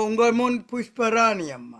ఒంగోమూన్ పుష్పరాణి అమ్మ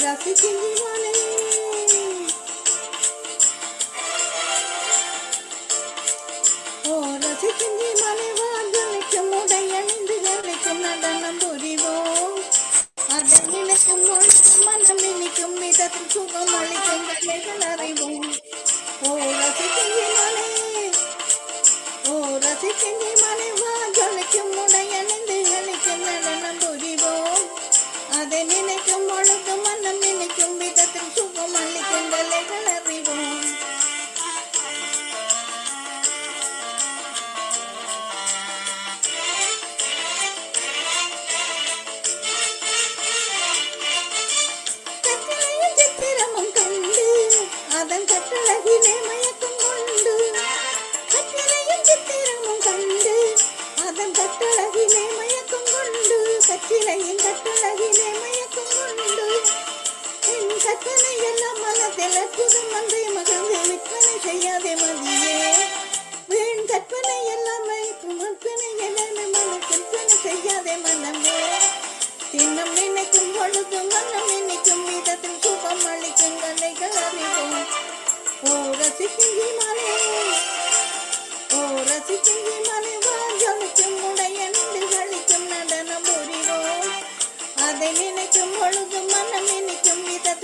உங்கள் முன் புஷ்பராணி அம்மா நடனம் புரிவோம் அதை நினைக்கும் பொழுது மனம் இனிக்கும் விதத்தில் சுகம் அளிக்கும் கலைகள் அறிவோம் ஓ ரசிக்கின்ற மலை ஓ ரசிக்கின்ற மலை வா விதத்தில் எல்லாம் மனதில் அற்புதம் விற்பனை செய்யாதே மதியே. வீண் கற்பனை எல்லாம் வைக்கும் எல்லாமே மன கற்பனை செய்யாதே மனமே தின்னம் நினைக்கும் பொழுது மனம் நினைக்கும் விதத்தில் சுகம் அளிக்கும் கலைகள் அறிவோம் ஓ ரசிக்கின்ற மலை. ஓ ரசிக்கின்ற மலை. வாஜலிக்கும் உடையணிந்து களிக்கும் நடனம் புரிவோம். அதை நினைக்கும் பொழுது மனம் நினைக்கும் விதத்தில்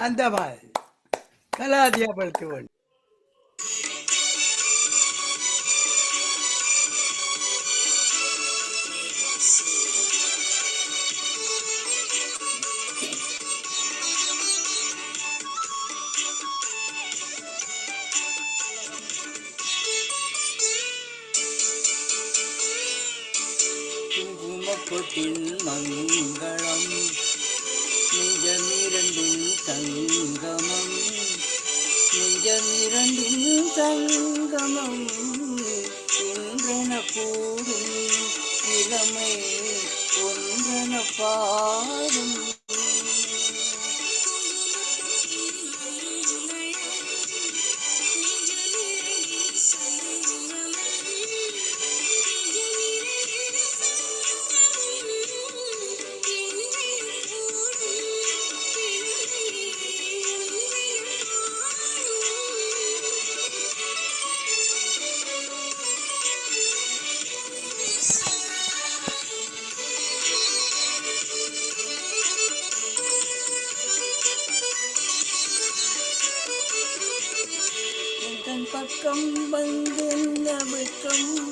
அந்த மாதிரி கலாதியா வேண்டும் குங்குமப்பொட்டின் மங்களம் நெஞ்சமிரண்டின் சங்கமம் நெஞ்சமிரண்டின் சங்கமம் இன்றென கூடும் இளமை ஒன்றென பாடும் பக்கம் வந்து வெட்கம்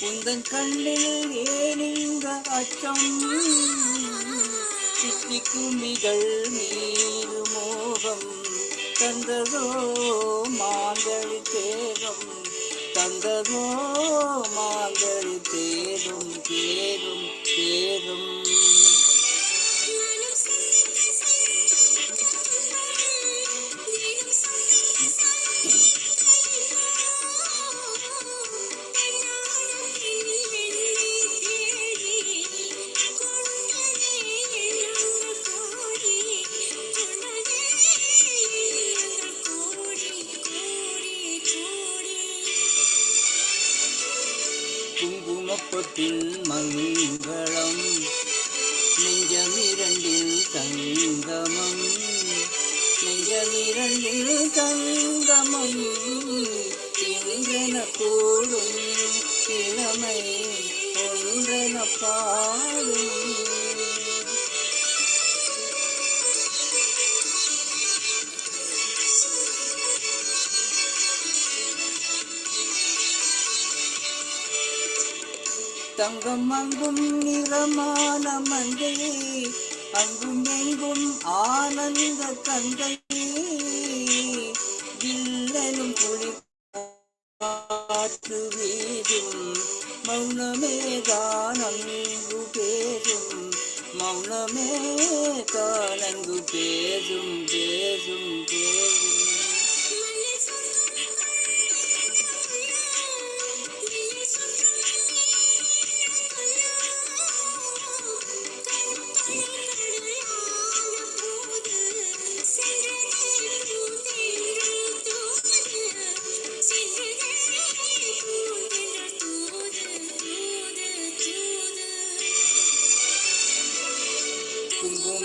உந்தன் கண்ணில் ஏனிங்க அச்சம். சித்தி கும்பிகள் மீது மோகம். தந்ததோ மாங்கழி தேகம். தந்ததோ மாங்கழி தேடும் தேடும் தேடும் நெஞ்சமிரண்டில் தங்கமம் இன்றென கூடும் இளமை ஒன்றென பாடும். தங்கம் அங்கும் நிறமான மங்கை அங்கும் எங்கும் ஆனந்த தந்தை is a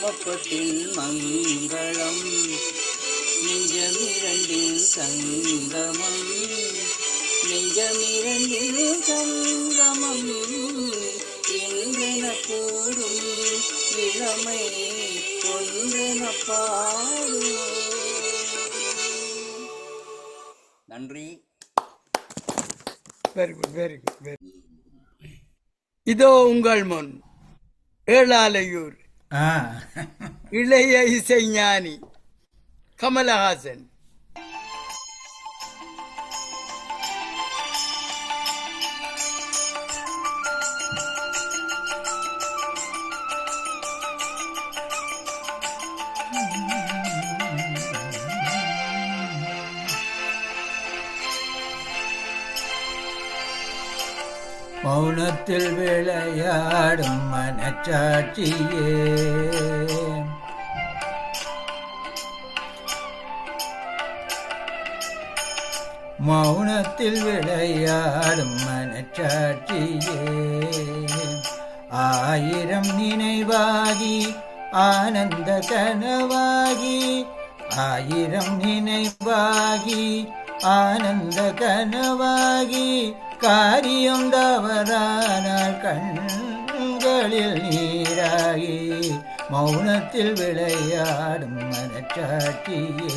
குங்குமப்பட்டில் மங்களம். நெஞ்சமிரண்டில் சங்கமம். நெஞ்சமிரண்டில் சங்கமம். இன்றென கூடும் இளமை ஒன்றென பாடும் நன்றி very good very good very இதோ உங்கள் முன் ஏழாலையூர். இளைய இசைஞானி கமலஹாசன் மௌனத்தில் விளையாடும் மனச்சாட்சியே. மௌனத்தில் விளையாடும் மனச்சாட்சியே. ஆயிரம் நினைவாகி ஆனந்த கனவாகி ஆயிரம் நினைவாகி ஆனந்த கனவாகி காரியம் தவறானால் கண்களில் நீராகி மௌனத்தில் விளையாடும் மனச்சாட்சியே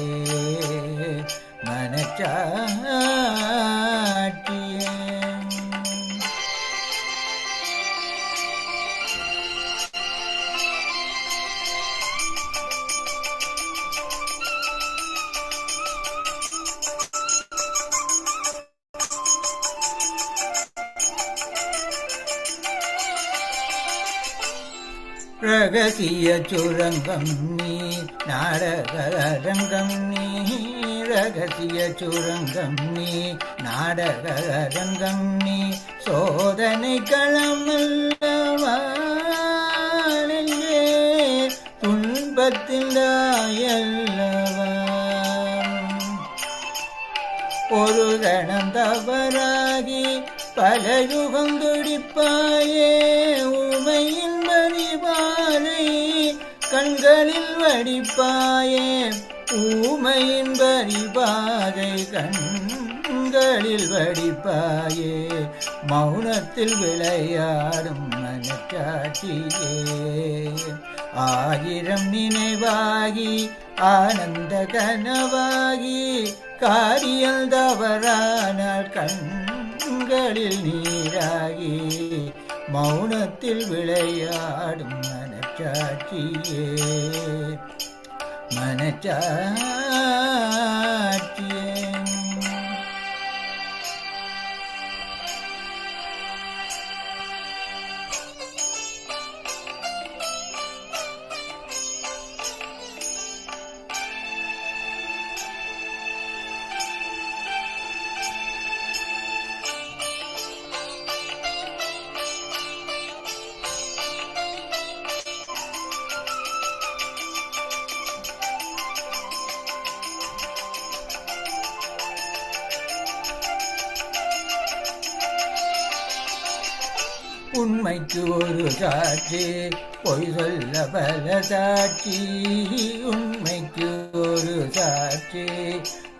ரகசிய சுரங்கம் நீ நாடகரங்கம் நீ ரகசிய சுரங்கம் நீ நாடகரங்கம் நீ சோதனை களமல்லவா நெஞ்சே, ஒரு கணம் தவறாகி பல யுகம் துடிப்பாயே உமையின் வரிபாலை கண்களில் வடிப்பாயே ஊமையின் வரிபாதை கண்களில் வடிப்பாயே மௌனத்தில் விளையாடும் மனச்சாட்சியே ஆயிரம் நினைவாகி ஆனந்த கனவாகி காரியல் தவறானால் கண்களில் நீராகி மௌனத்தில் விளையாடும் மனச்சாட்சியே. மனச்சாட்சியே. உண்மைக்கு ஒரு சாட்சி. பொய் சொல்ல பல சாட்சி. உண்மைக்கு ஒரு சாட்சி.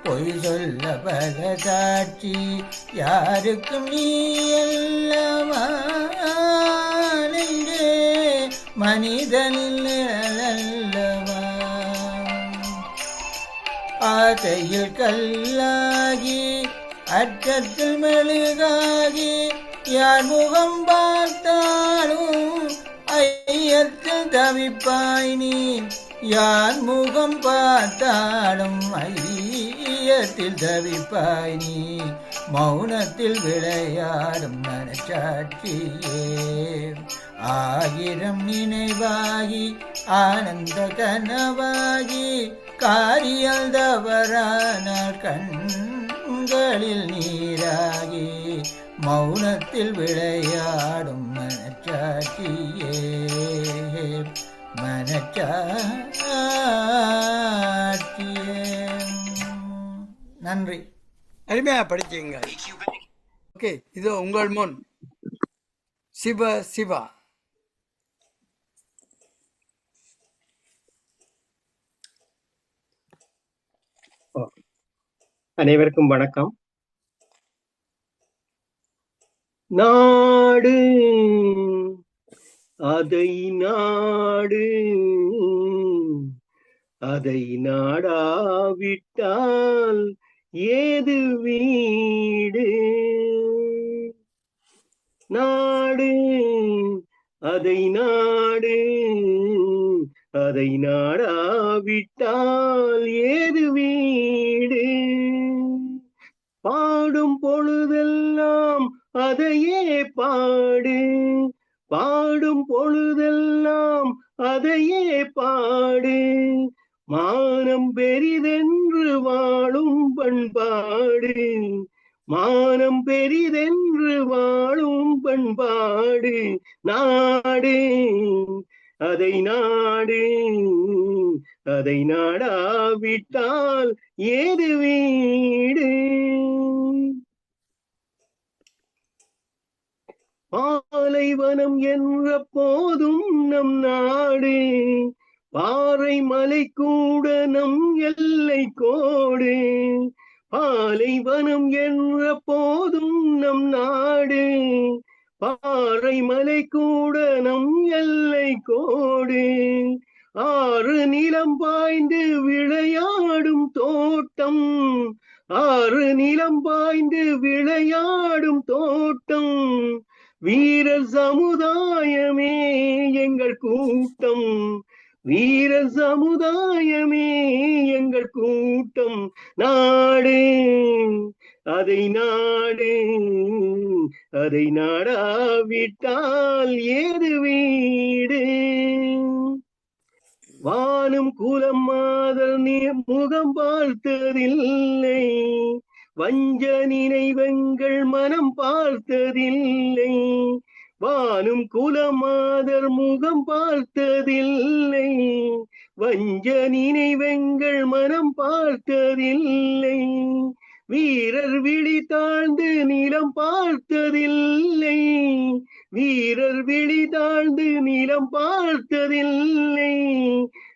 பொய் சொல்ல பல சாட்சி. யாருக்கும் நீ அல்லவா மனிதனில் அல்லவா ஆசையில் கல்லாகி அச்சத்தில் மெழுகாகி யார் முகம் பார்த்தாலும் ஐயத்தில் தவிப்பாய் நீ. யார் முகம் பார்த்தாலும் ஐயத்தில் தவிப்பாய் நீ. மௌனத்தில் விளையாடும் மனச்சாட்சியே. ஆயிரம் நினைவாகி ஆனந்த கனவாகி காரியல் தவறான கண்களில் நீராகி மௌனத்தில் விளையாடும் மனச்சாட்சியே. மனச்சாட்சியே. நன்றி. அருமையா படிச்சீங்க. ஓகே இதோ உங்கள் முன். சிவ சிவா. அனைவருக்கும் வணக்கம். நாடு. அதை நாடு. அதை நாடாவிட்டால் ஏது வீடு? நாடு. அதை நாடு. அதை நாடாவிட்டால் ஏது வீடு? பாடும் பொழுதெல்லாம் அதையே பாடு. பாடும் பொழுதெல்லாம் அதையே பாடு. மானம் பெரிதென்று வாழும் பண்பாடு. மானம் பெரிதென்று வாழும் பண்பாடு. நாடு அதை நாடு. அதை நாடாவிட்டால் ஏது வீடு? பாலைவனம் என்ற போதும் நம் நாடு. பாறை மலை கூட நம் எல்லை கோடு. பாலைவனம் என்ற போதும் நம் நாடு. பாறை மலை கூட நம் எல்லை கோடு. ஆறு நிலம் பாய்ந்து விளையாடும் தோட்டம். ஆறு நிலம் பாய்ந்து விளையாடும் தோட்டம். வீர சமுதாயமே எங்கள் கூட்டம். வீர சமுதாயமே எங்கள் கூட்டம். நாடு அதை நாடு அதை நாடாவிட்டால் ஏது வீடு? வானும் குலம் மாதல் நீ முகம் பார்த்ததில்லை. வஞ்ச நினைவெங்கள் மனம் பார்த்ததில்லை. வானும் குலமாதர் முகம் பார்த்ததில்லை. வஞ்ச நினைவெங்கள் மனம் பார்த்ததில்லை. வீரர் விழி தாழ்ந்து நிலம் பார்த்ததில்லை. வீரர் விழி தாழ்ந்து நிலம் பார்த்ததில்லை.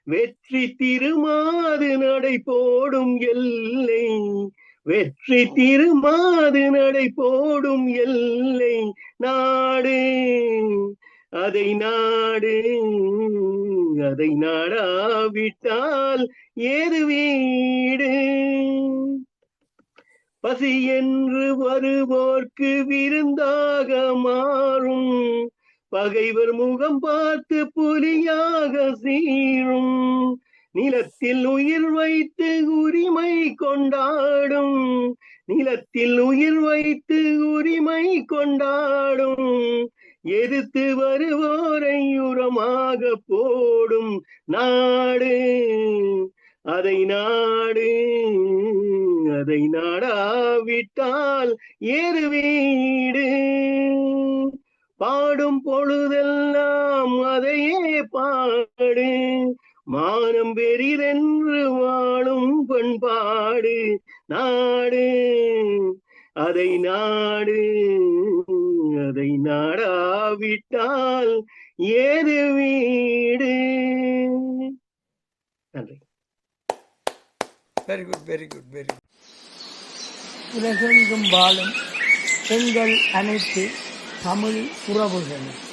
வெற்றி திருமாது நடை போடும் எல்லை. வெற்றி திருமாது நடை போடும் எல்லை நாடு. அதை நாடு அதை நாடாவிட்டால் ஏது வீடு? பசி என்று வருவோர்க்கு விருந்தாக மாறும். பகைவர் முகம் பார்த்து புலியாக சீரும். நிலத்தில் உயிர் வைத்து உரிமை கொண்டாடும். நிலத்தில் உயிர் வைத்து உரிமை கொண்டாடும். எதிர்த்து வருவோரை உரமாக போடும் நாடு. அதை நாடு அதை நாடாவிட்டால் ஏறு வீடு. பாடும் பொழுதெல்லாம் அதையே பாடு. மானம் பெரிதென்று வாழும் பண்பாடு நாடு. அதை நாடு அதை நாடாவிட்டால் ஏது வீடு? நன்றி. Very good very good very good உலகெங்கும் வாழும் பெண்கள் அனைத்து தமிழ் உறவுகளும்.